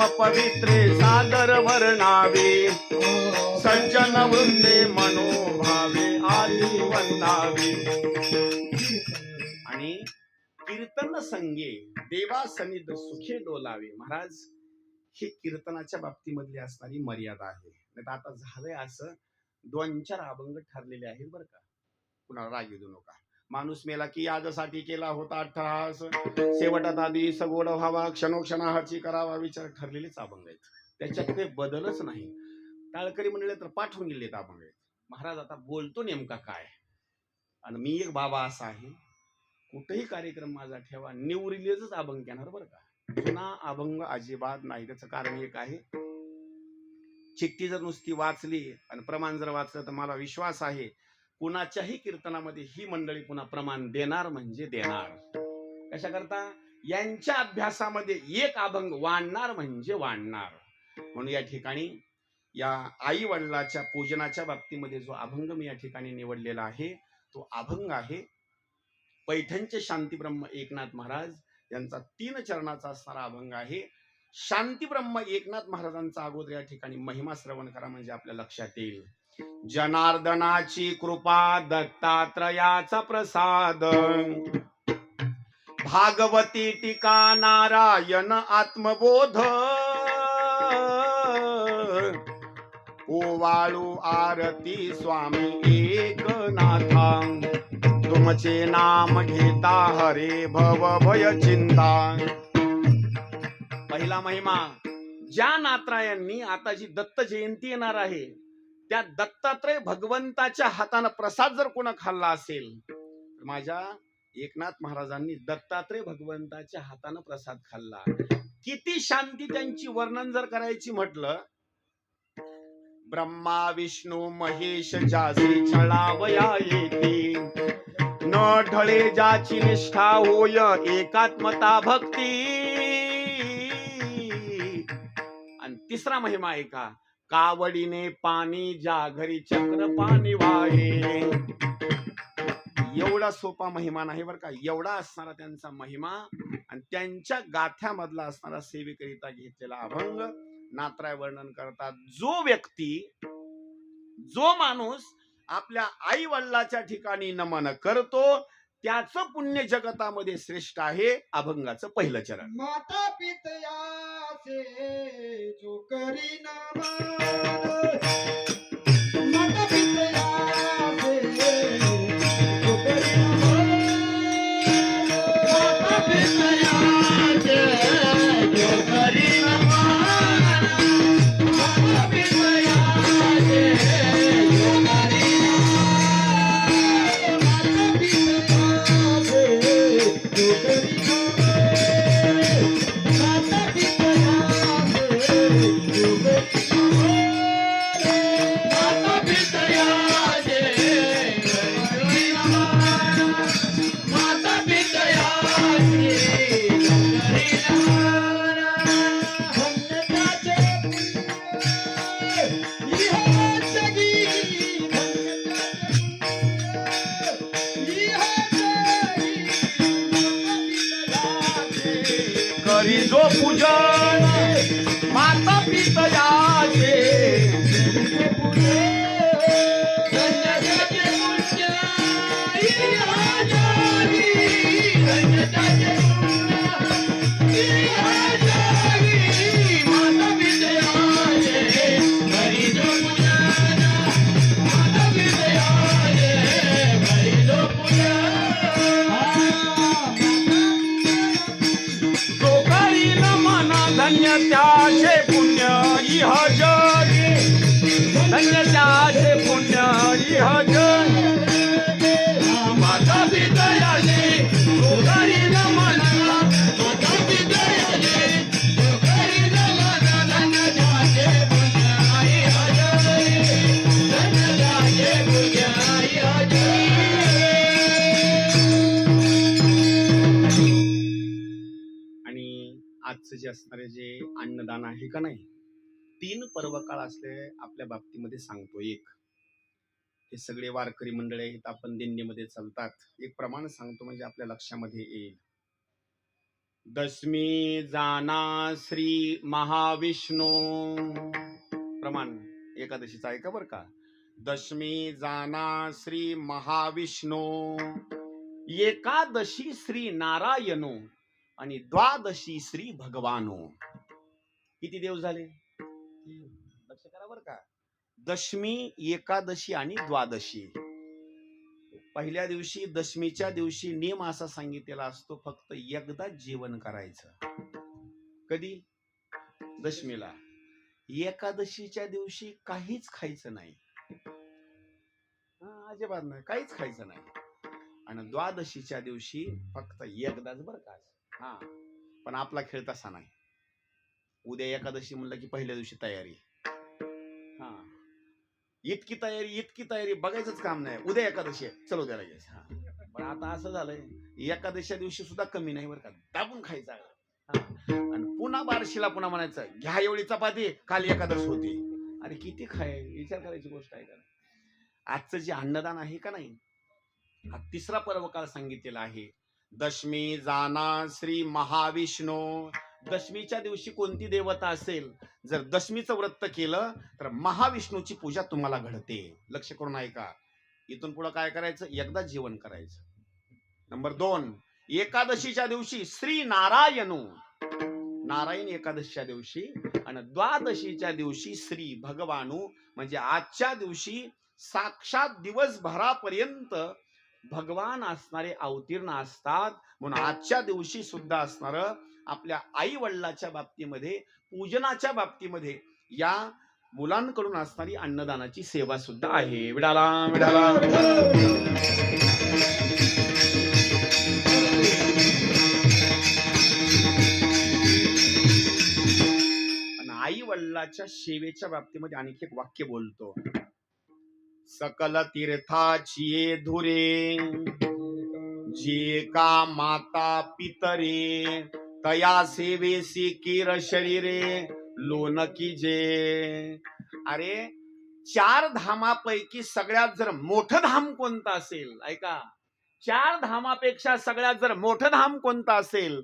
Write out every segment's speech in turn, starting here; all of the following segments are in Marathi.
पवित्रे सादर वर्णावे सज्जन वृंदे मनोभावे आली वंदावे आणि कीर्तन संगे देवा सनिध सुखे डोलावे. महाराज ही कीर्तनाच्या बाबतीमधली असणारी मर्यादा आहे. नाही आता झालंय असं दोन चार अभंग ठरलेले आहेत बरं का. कुणाला राग येऊ नका. माणूस मेला की याजसाठी केला होता अठ्ठास शेवटात आधी सगोड व्हावा क्षणोक्षणाची करावा विचार ठरलेलेच अभंग आहेत. त्याच्यात काही बदलच नाही. टाळकरी म्हणले तर पाठवून गेलेत अभंग आहेत. महाराज आता बोलतो नेमका काय? आणि मी एक बाबा असा आहे कुठेही कार्यक्रम माझा ठेवा न्यू रिलीजच अभंग घेणार बरं का? जुना अभंग अजिबात नाही त्याचं कारण एक आहे. चिठ्ठी जर नुसती वाचली आणि प्रमाण जर वाचलं तर मला विश्वास आहे. कुणाच्याही कीर्तनामध्ये ही मंडळी पुन्हा प्रमाण देणार म्हणजे देणार. कशा करता यांच्या अभ्यासामध्ये एक अभंग वाढणार म्हणजे वाढणार. म्हणून या ठिकाणी या आई वडिलाच्या पूजनाच्या बाबतीमध्ये जो अभंग मी या ठिकाणी निवडलेला आहे तो अभंग आहे पैठणचे शांतीब्रह्म एकनाथ महाराज यांचा तीन चरणाचा असणारा अभंग आहे. शांती ब्रह्म एकनाथ महाराजांचा अगोदर या ठिकाणी महिमा श्रवण करा म्हणजे आपल्या लक्षात येईल. जनार्दनाची कृपा दत्तात्रयाचा प्रसाद. भागवती टीका नारायण आत्मबोध. ओवाळू आरती स्वामी एकनाथा. तुमचे नाम घेता हरे भव भय चिंता. पहिला महिमा. ज्या नात्रायांनी आता जी दत्त जयंती येणार आहे त्या दत्तात्रय भगवंताच्या हातानं प्रसाद जर कोणा खाल्ला असेल तर माझ्या एकनाथ महाराजांनी दत्तात्रय भगवंताच्या हातानं प्रसाद खाल्ला. किती शांती त्यांची वर्णन जर करायची म्हटलं ब्रह्मा विष्णू महेश जासी छळावया येते. न ढळे ज्याची निष्ठा होय एकात्मता भक्ती. तिसरा महिमा आहे का? कावडीने पाणी ज्या घरी चक्र पाणी वाहे. एवढा सोपा महिमा नाही बरं का? एवढा असणारा त्यांचा महिमा आणि त्यांच्या गाथ्यामधला असणारा सेवेकरिता घेतलेला अभंग नात्राय वर्णन करतात. जो व्यक्ती जो माणूस आपल्या आई वडिलाच्या ठिकाणी नमन करतो त्याचं पुण्य जगतामध्ये श्रेष्ठ आहे अभंगाचं पहिलं चरण. माता पितयाचे जो करी धन्यता पुणारी हज़ार। धन्यता पुणारी हज़ार। जे असणारे जे अन्नदान आहे का नाही? तीन पर्वकाळ असले आपल्या बाबतीमध्ये सांगतो एक. हे सगळे वारकरी मंडळ आहेत आपण दिंडीमध्ये चालतात. एक प्रमाण सांगतो म्हणजे आपल्या लक्षामध्ये येईल. दशमी जाना श्री महाविष्णू. प्रमाण एकादशीचा ऐका बर का? दशमी जाना श्री महाविष्णू. एकादशी श्री नारायणो. आणि द्वादशी श्री भगवानो. किती देव झाले? लक्ष करा बर का. दशमी एकादशी आणि द्वादशी. पहिल्या दिवशी दशमीच्या दिवशी नियम असा सांगितलेला असतो फक्त एकदा जेवण करायचं. कधी? दशमीला. एकादशीच्या दिवशी काहीच खायचं नाही. हा, अजिबात नाही. काहीच खायचं नाही. आणि द्वादशीच्या दिवशी फक्त एकदाच बरं का. हा. पण आपला खेळ तसा नाही. उद्या एकादशी म्हणलं की पहिल्या दिवशी तयारी. हा. इतकी तयारी इतकी तयारी बघायचंच काम नाही. उद्या एकादशी आहे. चलो द्या लगेच हा. पण आता असं झालंय एकादशीच्या दिवशी सुद्धा कमी नाही बरं का. दाबून खायचं. आणि पुन्हा बारशीला पुन्हा म्हणायचं घ्या एवढी चपाती काल एकादश होती. अरे किती खाय विचार करायची गोष्ट आहे का? आजचं जे अन्नदान आहे का नाही? हा तिसरा पर्व काळ सांगितलेला आहे. दशमी जाना श्री महाविष्णू. दशमीच्या दिवशी कोणती देवता असेल? जर दशमीचं व्रत केलं तर महाविष्णूची पूजा तुम्हाला घडते. लक्ष करून ऐका. इथून पुढे काय करायचं? एकदा जीवन करायचं. नंबर दोन एकादशीच्या दिवशी श्री नारायणू. नारायण एकादशीच्या दिवशी आणि द्वादशीच्या दिवशी श्री भगवानू. म्हणजे आजच्या दिवशी साक्षात दिवसभरापर्यंत भगवान असणारे अवतीर्ण असतात. म्हणून आजच्या दिवशी सुद्धा असणार आपल्या आई वडिलाच्या बाबतीमध्ये पूजनाच्या बाबतीमध्ये या मुलांकडून असणारी अन्नदानाची सेवा सुद्धा आहे. विडाला विडाला. आई वडिलाच्या सेवेच्या बाबतीमध्ये आणखी एक वाक्य बोलतो. सकल तीर्थाची ये धुरे जे का माता पितरे तया सेवेसी किर शरीरे लोन की जे अरे चार धामापैकी सगळ्यात जर मोठं धाम कोणतं असेल ऐका. चार धामापेक्षा सगळ्यात जर मोठं धाम कोणतं असेल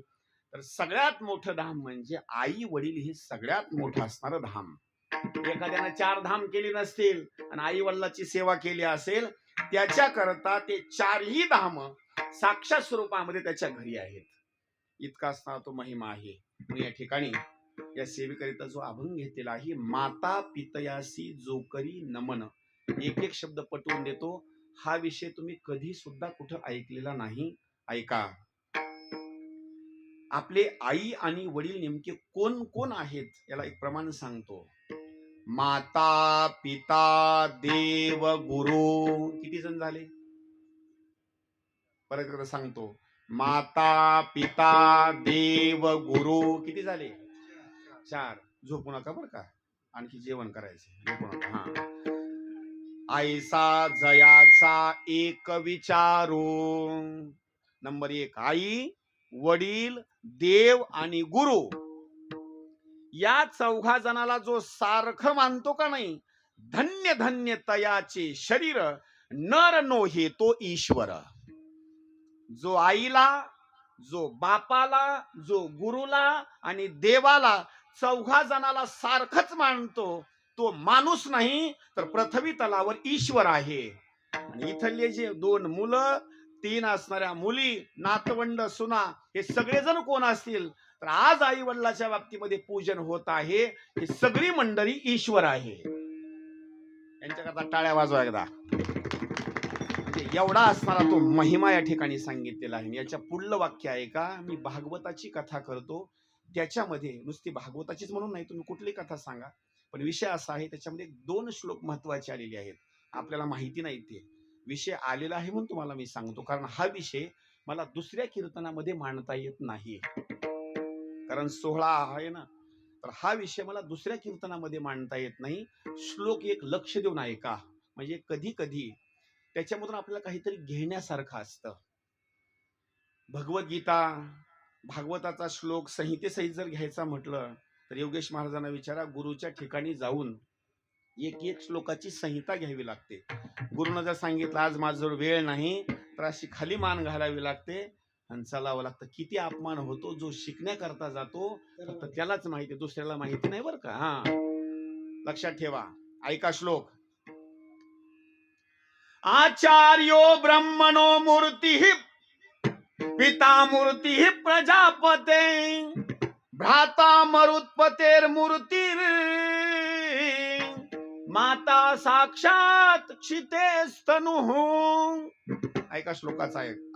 तर सगळ्यात मोठं धाम म्हणजे आई वडील हे सगळ्यात मोठं असणारं धाम. एखाद्यानं चार धाम केली नसतील आणि आई वडिलाची सेवा केली असेल त्याच्याकरता ते चारही धाम साक्षात स्वरूपामध्ये त्याच्या घरी आहेत. इतका असणारा तो महिमा आहे. मग या ठिकाणी या सेवेकरिता जो अभंग घेतलेला आहे माता पितयासी जोकरी नमन एक एक शब्द पटवून देतो. हा विषय तुम्ही कधी सुद्धा कुठं ऐकलेला नाही ऐका. आपले आई आणि वडील नेमके कोण कोण आहेत याला एक प्रमाण सांगतो. माता पिता देव गुरु. किती जण झाले? परत एकदा सांगतो. माता पिता देव गुरु. किती झाले? चार. झोपू नका बर का. आणखी जेवण करायचे झोपू नका. हा. आईसा जयाचा एक विचारू. नंबर एक आई वडील देव आणि गुरु. या चौघा जणाला जो सारखं मानतो का नाही धन्य धन्य तयाचे शरीर नर नो हे तो ईश्वर. जो आईला जो बापाला जो गुरुला आणि देवाला चौघा जणाला सारखंच मानतो तो माणूस नाही तर पृथ्वी तलावर ईश्वर आहे. आणि इथले जे दोन मुलं तीन असणाऱ्या मुली नातवंड सुना हे सगळेजण कोण असतील? तर आज आई वडिलाच्या बाबतीमध्ये पूजन होत आहे. ही सगळी मंडळी ईश्वर आहे. यांच्याकरता टाळ्या वाजवा एकदा. म्हणजे एवढा असणारा तो महिमा या ठिकाणी सांगितलेला आहे. याच्या पुढलं वाक्य आहे का? मी भागवताची कथा करतो. त्याच्यामध्ये नुसती भागवताचीच म्हणून नाही तुम्ही कुठली कथा सांगा. पण विषय असा आहे त्याच्यामध्ये दोन श्लोक महत्त्वाचे आलेले आहेत. आपल्याला माहिती नाही ते. विषय आलेला आहे म्हणून तुम्हाला मी सांगतो. कारण हा विषय मला दुसऱ्या कीर्तनामध्ये मांडता येत नाही कारण सोहळा आहे ना. तर हा विषय मला दुसऱ्या कीर्तनामध्ये मांडता येत नाही. श्लोक एक लक्ष देऊन ऐका. म्हणजे कधी कधी त्याच्यामधून आपल्याला काहीतरी घेण्यासारखं असतं. भगवद्गीता भागवताचा श्लोक संहितेसहित जर घ्यायचा म्हटलं तर योगेश महाराजांना विचारा गुरुच्या ठिकाणी जाऊन एक एक श्लोकाची संहिता घ्यावी लागते. गुरुनं जर सांगितलं आज माझ्याजवळ वेळ नाही तर अशी खाली मान घालावी लागते. हंसा लावावं लागतं. किती अपमान होतो जो शिकण्याकरता जातो फक्त त्यालाच माहिती दुसऱ्याला माहिती नाही बरं का. हा. लक्षात ठेवा. ऐका श्लोक. आचार्यो ब्रह्मणो मूर्ती पिता मूर्ती प्रजापते भ्राता मरुत्पतेर मूर्तीर माता साक्षात क्षिते स्तनु ऐका श्लोकाचा एक.